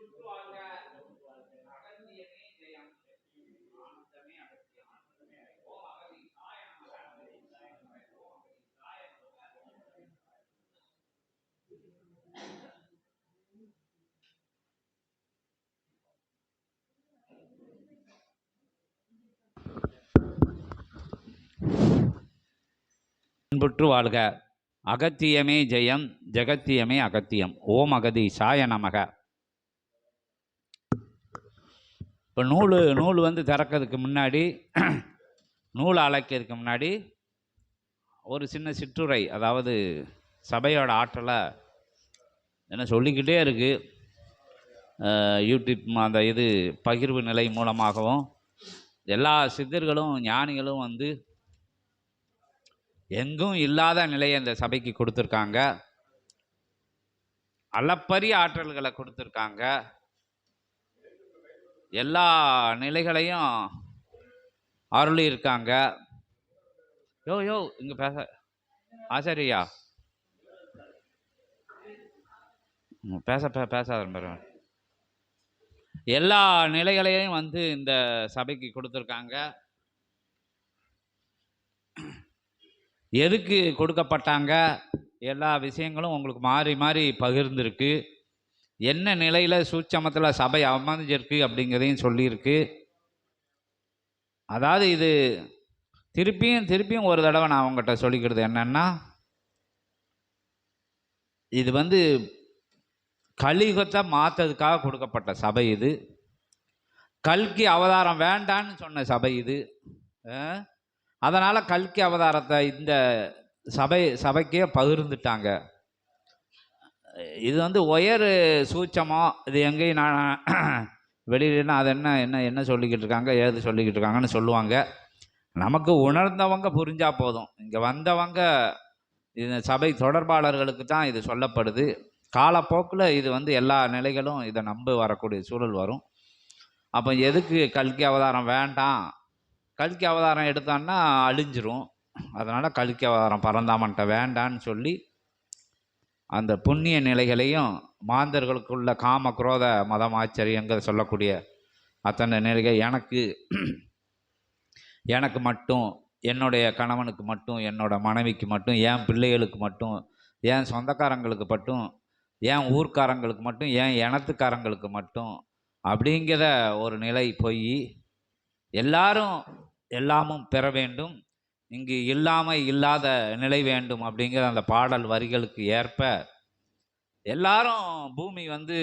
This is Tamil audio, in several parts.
இன்புற்று ஜெயம். ஆனந்தமே அகத்தியம். ஓம் அகதி சாய நமக. ஓம் அகதி சாய நமக வாழ்க. அகத்தியமே ஜெயம் ஜெகத்தியமே அகத்தியம். ஓம் அகதி சாய நமக. இப்போ நூல் நூல் வந்து திறக்கிறதுக்கு முன்னாடி நூல் அழைக்கிறதுக்கு முன்னாடி ஒரு சின்ன சிற்றுரை அதாவது சபையோட ஆற்றலை என்ன சொல்லிக்கிட்டே இருக்குது யூடியூப் அந்த இது பகிர்வு நிலை மூலமாகவும் எல்லா சித்தர்களும் ஞானிகளும் வந்து எங்கும் இல்லாத நிலையை அந்த சபைக்கு கொடுத்துருக்காங்க. அளப்பரிய ஆற்றல்களை கொடுத்துருக்காங்க. எல்லா நிலைகளையும் அருளி இருக்காங்க யோ யோ இங்க பேச ஆச்சாரியா? பேச பே பேசாத பாரு. எல்லா நிலைகளையும் வந்து இந்த சபைக்கு கொடுத்துருக்காங்க. எதுக்கு கொடுக்கப்பட்டாங்க? எல்லா விஷயங்களும் உங்களுக்கு மாறி மாறி பகிர்ந்துருக்கு. என்ன நிலையில் சூட்சமத்தில் சபை அமைஞ்சிருக்கு அப்படிங்கிறதையும் சொல்லியிருக்கு. அதாவது இது திருப்பியும் திருப்பியும் ஒரு தடவை நான் அவங்ககிட்ட சொல்லிக்கிறது என்னென்னா இது வந்து கலியுகத்தை மாற்றதுக்காக கொடுக்கப்பட்ட சபை இது. கல்கி அவதாரம் வேண்டான்னு சொன்ன சபை இது. அதனால் கல்கி அவதாரத்தை இந்த சபை சபைக்கே பகிர்ந்துட்டாங்க. இது வந்து உயர் சூச்சமோ இது எங்கேயும் நான் வெளியிலனா அது என்ன என்ன என்ன சொல்லிக்கிட்டு இருக்காங்க ஏது சொல்லிக்கிட்டு இருக்காங்கன்னு சொல்லுவாங்க. நமக்கு உணர்ந்தவங்க புரிஞ்சால் போதும். இங்கே வந்தவங்க இந்த சபை தொடர்பாளர்களுக்கு தான் இது சொல்லப்படுது. காலப்போக்கில் இது வந்து எல்லா நிலைகளும் இதை நம்ப வரக்கூடிய சூழல் வரும். அப்போ எதுக்கு கல்கி அவதாரம் வேண்டாம்? கல்கி அவதாரம் எடுத்தான்னா அழிஞ்சிரும். அதனால் கல்கி அவதாரம் பரந்தாமன்ட்ட வேண்டான்னு சொல்லி அந்த புண்ணிய நிலைகளையும் மாந்தர்களுக்குள்ள காம குரோத மதம் ஆச்சரியங்கள் சொல்லக்கூடிய அத்தனை நிலைகள் எனக்கு எனக்கு மட்டும் என்னுடைய கணவனுக்கு மட்டும் என்னோட மனைவிக்கு மட்டும் என் பிள்ளைகளுக்கு மட்டும் என் சொந்தக்காரங்களுக்கு மட்டும் என் ஊர்க்காரங்களுக்கு மட்டும் என் இனத்துக்காரங்களுக்கு மட்டும் அப்படிங்கிற ஒரு நிலை போய் எல்லாரும் எல்லாமும் பெற வேண்டும். இங்கு இல்லாமல் இல்லாத நிலை வேண்டும் அப்படிங்கிற அந்த பாடல் வரிகளுக்கு ஏற்ப எல்லாரும் பூமி வந்து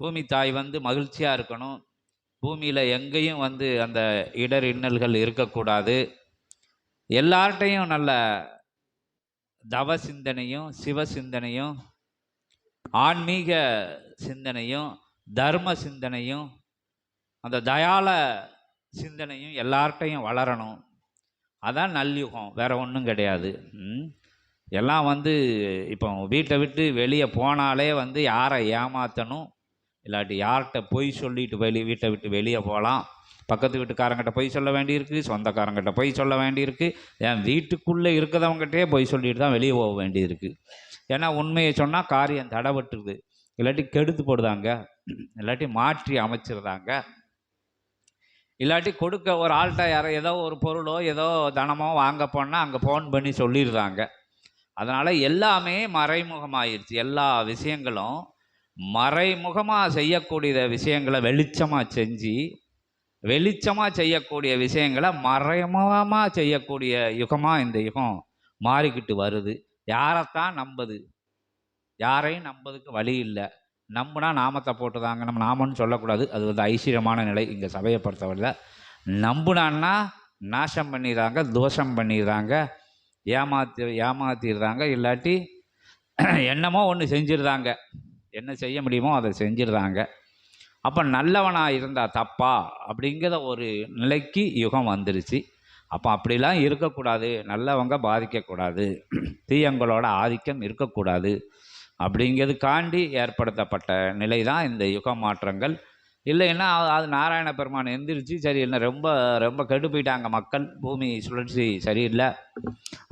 பூமி தாய் வந்து மகிழ்ச்சியாக இருக்கணும். பூமியில் எங்கேயும் வந்து அந்த இடர் இன்னல்கள் இருக்கக்கூடாது. எல்லார்ட்டையும் நல்ல தவ சிந்தனையும் சிவ சிந்தனையும் ஆன்மீக சிந்தனையும் தர்ம சிந்தனையும் அந்த தயால சிந்தனையும் எல்லார்ட்டையும் வளரணும். அதான் நல்யுகம் வேற ஒன்றும் கிடையாது. எல்லாம் வந்து இப்போ வீட்டை விட்டு வெளியே போனாலே வந்து யாரை ஏமாற்றணும் இல்லாட்டி யார்கிட்ட பொய் சொல்லிட்டு வெளியே வீட்டை விட்டு வெளியே போகலாம். பக்கத்து வீட்டுக்காரங்கிட்ட பொய் சொல்ல வேண்டியிருக்கு சொந்தக்காரங்கிட்ட பொய் சொல்ல வேண்டியிருக்கு. என் வீட்டுக்குள்ளே இருக்கிறவங்ககிட்டயே பொய் சொல்லிட்டு தான் வெளியே போக வேண்டியிருக்கு. ஏன்னா உண்மையை சொன்னால் காரியம் தடபட்டுருது. இல்லாட்டி கெடுத்து போடுதாங்க. இல்லாட்டி மாற்றி அமைச்சிருந்தாங்க இல்லாட்டி கொடுக்க ஒரு ஆள்கிட்ட யாரோ ஏதோ ஒரு பொருளோ ஏதோ தனமோ வாங்க போனால் அங்கே ஃபோன் பண்ணி சொல்லிடுறாங்க. அதனால் எல்லாமே மறைமுகமாயிருச்சு. எல்லா விஷயங்களும் மறைமுகமாக செய்யக்கூடிய விஷயங்களை வெளிச்சமாக செஞ்சு வெளிச்சமாக செய்யக்கூடிய விஷயங்களை மறைமுகமாக செய்யக்கூடிய யுகமாக இந்த யுகம் மாறிக்கிட்டு வருது. யாரைத்தான் நம்பது? யாரையும் நம்பதுக்கு வழி இல்லை. நம்புனா நாமத்தை போட்டுதாங்க. நம்ம நாமன்னு சொல்லக்கூடாது. அது வந்து ஐஸ்வர்யமான நிலை. இங்கே சபையை பொறுத்தவரையில் நம்புனான்னா நாசம் பண்ணிடுறாங்க தோஷம் பண்ணிடுறாங்க ஏமாத்தி ஏமாத்திடுறாங்க. இல்லாட்டி என்னமோ ஒன்று செஞ்சிடுறாங்க. என்ன செய்ய முடியுமோ அதை செஞ்சிடுறாங்க. அப்போ நல்லவனாக இருந்தால் தப்பா அப்படிங்கிற ஒரு நிலைக்கு யுகம் வந்துருச்சு. அப்போ அப்படிலாம் இருக்கக்கூடாது. நல்லவங்க பாதிக்கக்கூடாது. தீயங்களோட ஆதிக்கம் இருக்கக்கூடாது. அப்படிங்கிறதுக்காண்டி ஏற்படுத்தப்பட்ட நிலை தான் இந்த யுக மாற்றங்கள் இல்லைன்னா அது- நாராயண பெருமான் எந்திரிச்சு சரி இல்லை ரொம்ப ரொம்ப கெட்டு போயிட்டாங்க மக்கள் பூமி சுழற்சி சரியில்லை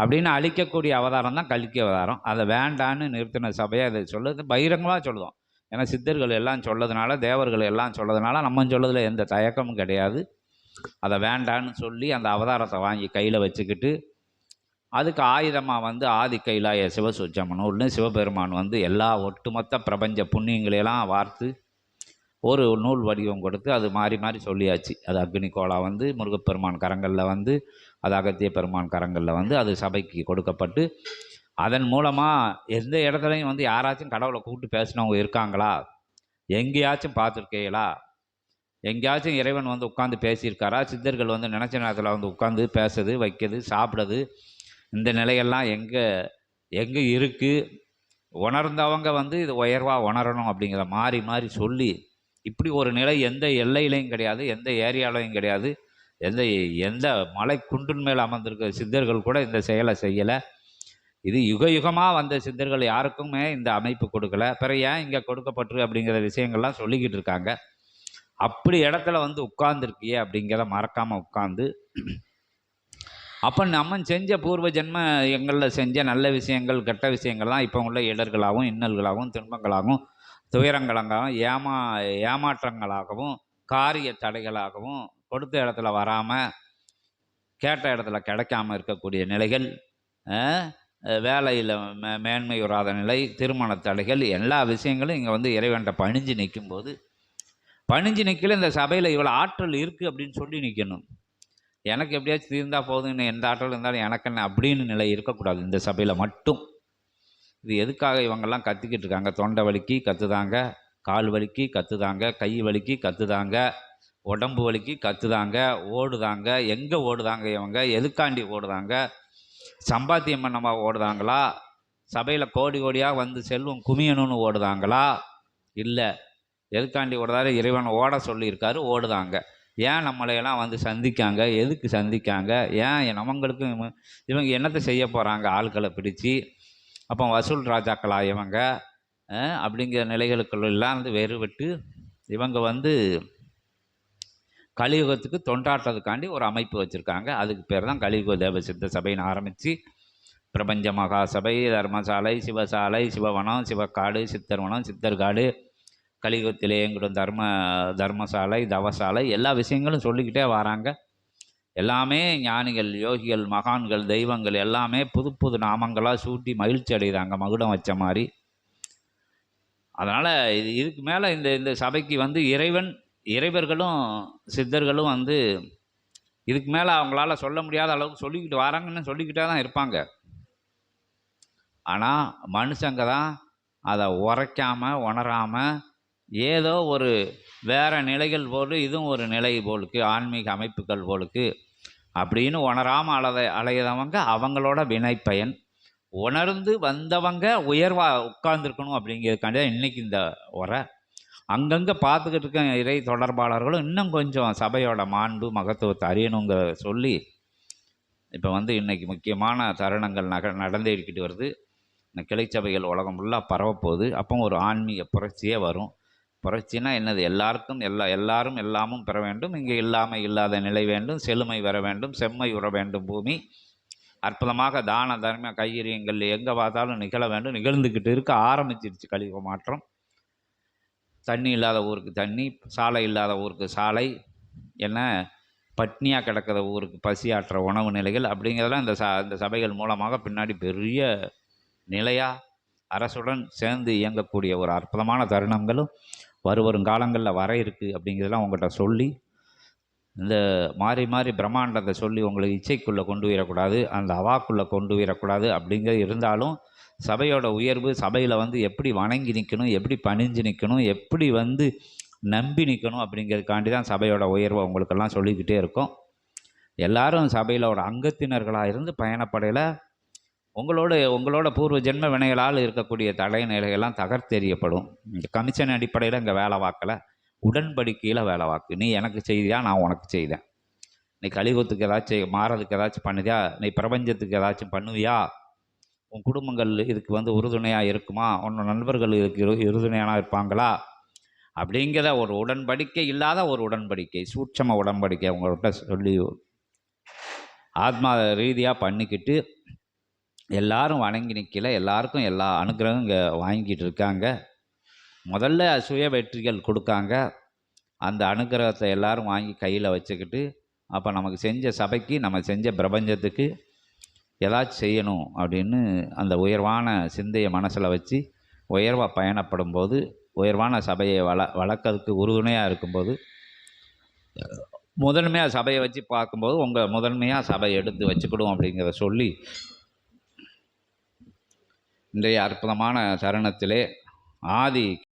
அப்படின்னு அழிக்கக்கூடிய அவதாரம் தான் கல்கி அவதாரம். அதை வேண்டான்னு நிறுத்தின சபையை அதை சொல்லுது பகிரங்கமாக சொல்லுவோம் ஏன்னா சித்தர்கள் எல்லாம் சொல்லதுனால தேவர்கள் எல்லாம் சொல்லதுனால நம்ம சொல்லதில் எந்த தயக்கமும் கிடையாது. அதை வேண்டான்னு சொல்லி அந்த அவதாரத்தை வாங்கி கையில் வச்சுக்கிட்டு அதுக்கு ஆயுதமாக வந்து ஆதி கைலாய சிவசுச்சமனூர்னு சிவபெருமான் வந்து எல்லா ஒட்டுமொத்த பிரபஞ்ச புண்ணியங்களையெல்லாம் வார்த்து ஒரு நூல் வடிவம் கொடுத்து அது மாறி மாறி சொல்லியாச்சு. அது அக்னி கோலா வந்து முருகப்பெருமான் கரங்களில் வந்து அது அகத்திய பெருமான் கரங்களில் வந்து அது சபைக்கு கொடுக்கப்பட்டு அதன் மூலமாக எந்த இடத்துலையும் வந்து யாராச்சும் கடவுளை கூப்பிட்டு பேசினவங்க இருக்காங்களா? எங்கேயாச்சும் பார்த்துருக்கீங்களா? எங்கேயாச்சும் இறைவன் வந்து உட்காந்து பேசியிருக்காரா? சித்தர்கள் வந்து நினச்ச நேரத்தில் வந்து உட்காந்து பேசுது வைக்கிறது சாப்பிடுறது இந்த நிலையெல்லாம் எங்கே எங்கே இருக்குது உணர்ந்தவங்க வந்து இது உயர்வாக உணரணும் அப்படிங்கிற மாறி மாறி சொல்லி இப்படி ஒரு நிலை எந்த எல்லையிலையும் கிடையாது எந்த ஏரியாலையும் கிடையாது எந்த எந்த மலை குன்றின் மேல் அமர்ந்திருக்கிற சித்தர்கள் கூட இந்த செயலை செய்யலை. இது யுக யுகமாக வந்த சித்தர்கள் யாருக்குமே இந்த அமைப்பு கொடுக்கல. பிறகு ஏன் இங்கே கொடுக்கப்பட்டு அப்படிங்கிற விஷயங்கள்லாம் சொல்லிக்கிட்டு இருக்காங்க. அப்படி இடத்துல வந்து உட்கார்ந்துருக்கியே அப்படிங்கிறத மறக்காமல் உட்காந்து அப்போ நம்ம செஞ்ச பூர்வ ஜென்ம எங்களில் செஞ்ச நல்ல விஷயங்கள் கெட்ட விஷயங்கள்லாம் இப்போ உள்ள இடர்களாகவும் இன்னல்களாகவும் துன்பங்களாகவும் துயரங்களாகவும் ஏமா ஏமாற்றங்களாகவும் காரிய தடைகளாகவும் கொடுத்த இடத்துல வராமல் கேட்ட இடத்துல கிடைக்காம இருக்கக்கூடிய நிலைகள் வேலையில் மே மேன்மை உறாத நிலை திருமண தடைகள் எல்லா விஷயங்களும் இங்கே வந்து இறைவன்ட்ட பணிஞ்சு நிற்கும்போது பணிஞ்சு நிற்கல இந்த சபையில் இவ்வளோ ஆற்றல் இருக்குது அப்படின்னு சொல்லி நிற்கணும் எனக்கு எப்படியாச்சும் தீர்ந்தா போதும்னு எந்த ஆற்றல் இருந்தாலும் எனக்கு என்ன அப்படின்னு நிலை இருக்கக்கூடாது இந்த சபையில் மட்டும். இது எதுக்காக இவங்கெல்லாம் கத்திக்கிட்டு இருக்காங்க? தொண்டை வலிக்கு கத்துதாங்க கால் வலிக்கு கத்துதாங்க கை வலிக்கு கத்துதாங்க உடம்பு வலிக்கு கத்துதாங்க ஓடுதாங்க எங்கே ஓடுதாங்க இவங்க? எதுக்காண்டி ஓடுதாங்க? சம்பாத்தியம் பண்ணமா ஓடுதாங்களா? சபையில் கோடி கோடியாக வந்து செல்வம் குமியணும்னு ஓடுதாங்களா? இல்லை. எதுக்காண்டி ஓடுதாரு இறைவன் ஓட சொல்லியிருக்காரு ஓடுதாங்க. ஏன் நம்மளையெல்லாம் வந்து சந்திக்காங்க? எதுக்கு சந்திக்காங்க? ஏன் நம்மங்களுக்கு இவங்க- இவங்க என்னத்தை செய்ய போகிறாங்க ஆட்களை பிடிச்சி அப்போ வசூல் ராஜாக்களா இவங்க அப்படிங்கிற நிலைகளுக்குள்ளெல்லாம் வந்து வேறுபட்டு இவங்க வந்து கலியுகத்துக்கு தொண்டாட்டுறதுக்காண்டி ஒரு அமைப்பு வச்சுருக்காங்க. அதுக்கு பேர் தான் கலியுக தேவ சித்த சபைன்னு ஆரம்பித்து பிரபஞ்ச மகாசபை தர்மசாலை சிவசாலை சிவவனம் சிவக்காடு சித்தர்வனம் சித்தர்காடு கலியுகத்திலே எங்கிடும் தர்ம தர்மசாலை தவசாலை எல்லா விஷயங்களும் சொல்லிக்கிட்டே வராங்க. எல்லாமே ஞானிகள் யோகிகள் மகான்கள் தெய்வங்கள் எல்லாமே புது புது நாமங்களாக சூட்டி மகிழ்ச்சி அடைகிறாங்க மகுடம் வச்ச மாதிரி. அதனால் இது இதுக்கு மேலே இந்த இந்த சபைக்கு வந்து இறைவன் இறைவர்களும் சித்தர்களும் வந்து இதுக்கு மேலே அவங்களால சொல்ல முடியாத அளவுக்கு சொல்லிக்கிட்டு வராங்கன்னு சொல்லிக்கிட்டே தான் இருப்பாங்க. ஆனால் மனுஷங்க தான் அதை உரைக்காமல் உணராமல் ஏதோ ஒரு வேறு நிலைகள் போல் இதுவும் ஒரு நிலை போலுக்கு ஆன்மீக அமைப்புகள் போலுக்கு அப்படின்னு உணராமல் அலைய அலையதவங்க அவங்களோட வினைப்பயன். உணர்ந்து வந்தவங்க உயர்வாக உட்கார்ந்துருக்கணும் அப்படிங்கிறதுக்காண்டி தான் இந்த உரை. அங்கங்கே பார்த்துக்கிட்டு இருக்க இறை தொடர்பாளர்களும் இன்னும் கொஞ்சம் சபையோட மாண்பு மகத்துவத்தை அறியணுங்கிற சொல்லி இப்போ வந்து இன்றைக்கி முக்கியமான தருணங்கள் நக நடந்துக்கிட்டு வருது. இந்த கிளை சபைகள் உலகம் ஃபுல்லாக பரவப்போகுது. அப்போ ஒரு ஆன்மீக புரட்சியே வரும். புரட்சினா என்னது? எல்லாருக்கும் எல்லா எல்லாரும் எல்லாமும் பெற வேண்டும். இங்கே இல்லாமல் இல்லாத நிலை வேண்டும். செழுமை வர வேண்டும். செம்மை உற வேண்டும் பூமி. அற்புதமாக தான தர்ம கையரியங்கள் எங்கே பார்த்தாலும் நிகழ வேண்டும். நிகழ்ந்துக்கிட்டு இருக்க ஆரம்பிச்சிருச்சு கழிவு மாற்றம். தண்ணி இல்லாத ஊருக்கு தண்ணி சாலை இல்லாத ஊருக்கு சாலை என்ன? பட்னியாக கிடக்கிற ஊருக்கு பசியாற்ற உணவு நிலைகள் அப்படிங்கிறதெல்லாம் இந்த ச இந்த சபைகள் மூலமாக பின்னாடி பெரிய நிலையாக அரசுடன் சேர்ந்து இயங்கக்கூடிய ஒரு அற்புதமான தருணங்களும் வருவரும் காலங்களில் வர இருக்குது அப்படிங்கிறதெல்லாம் உங்கள்கிட்ட சொல்லி இந்த மாறி மாறி பிரம்மாண்டத்தை சொல்லி உங்களை இச்சைக்குள்ளே கொண்டு போயிடக்கூடாது அந்த அவாக்குள்ளே கொண்டு போயிடக்கூடாது அப்படிங்கிறது இருந்தாலும் சபையோட உயர்வு சபையில் வந்து எப்படி வணங்கி நிற்கணும் எப்படி பணிஞ்சு நிற்கணும் எப்படி வந்து நம்பி நிற்கணும் அப்படிங்கிறதுக்காண்டி தான் சபையோட உயர்வை உங்களுக்கெல்லாம் சொல்லிக்கிட்டே இருக்கோம். எல்லாரும் சபையில் அங்கத்தினர்களாக இருந்து பயணப்படையில் உங்களோட உங்களோட பூர்வ ஜென்ம வினைகளால் இருக்கக்கூடிய தடை நிலைகள்லாம் தகர்த்தெறியப்படும். இந்த கமிஷன் அடிப்படையில் இங்கே வேலை வாக்கலை உடன்படிக்கையில் வேலை வாக்கு நீ எனக்கு செய்தியா நான் உனக்கு செய்தேன். நீ கழிவுத்துக்கு ஏதாச்சும் மாறதுக்கு ஏதாச்சும் பண்ணுதியா நீ பிரபஞ்சத்துக்கு ஏதாச்சும் பண்ணுவியா? உன் குடும்பங்கள் இதுக்கு வந்து உறுதுணையாக இருக்குமா? உன் நண்பர்கள் இதுக்கு இரு உறுதுணையாக இருப்பாங்களா? அப்படிங்கிற ஒரு உடன்படிக்கை இல்லாத ஒரு உடன்படிக்கை சூட்சம உடன்படிக்கை அவங்கள்ட்ட சொல்லி ஆத்மா ரீதியாக பண்ணிக்கிட்டு எல்லாரும் வணங்கி நிற்கல எல்லாருக்கும் எல்லா அனுகிரகம் இங்கே வாங்கிட்டு இருக்காங்க. முதல்ல சுய வெற்றிகள் கொடுக்காங்க. அந்த அனுகிரகத்தை எல்லாரும் வாங்கி கையில் வச்சுக்கிட்டு அப்போ நமக்கு செஞ்ச சபைக்கு நம்ம செஞ்ச பிரபஞ்சத்துக்கு ஏதாச்சும் செய்யணும் அப்படின்னு அந்த உயர்வான சிந்தையை மனசில் வச்சு உயர்வாக பயணப்படும் போது உயர்வான சபையை வள வளர்க்கறதுக்கு உறுதுணையாக இருக்கும்போது முதன்மையாக சபையை வச்சு பார்க்கும்போது உங்கள் முதன்மையாக சபை எடுத்து வச்சுக்கிடும் அப்படிங்கிறத சொல்லி இன்றைய அற்புதமான தருணத்திலே ஆதி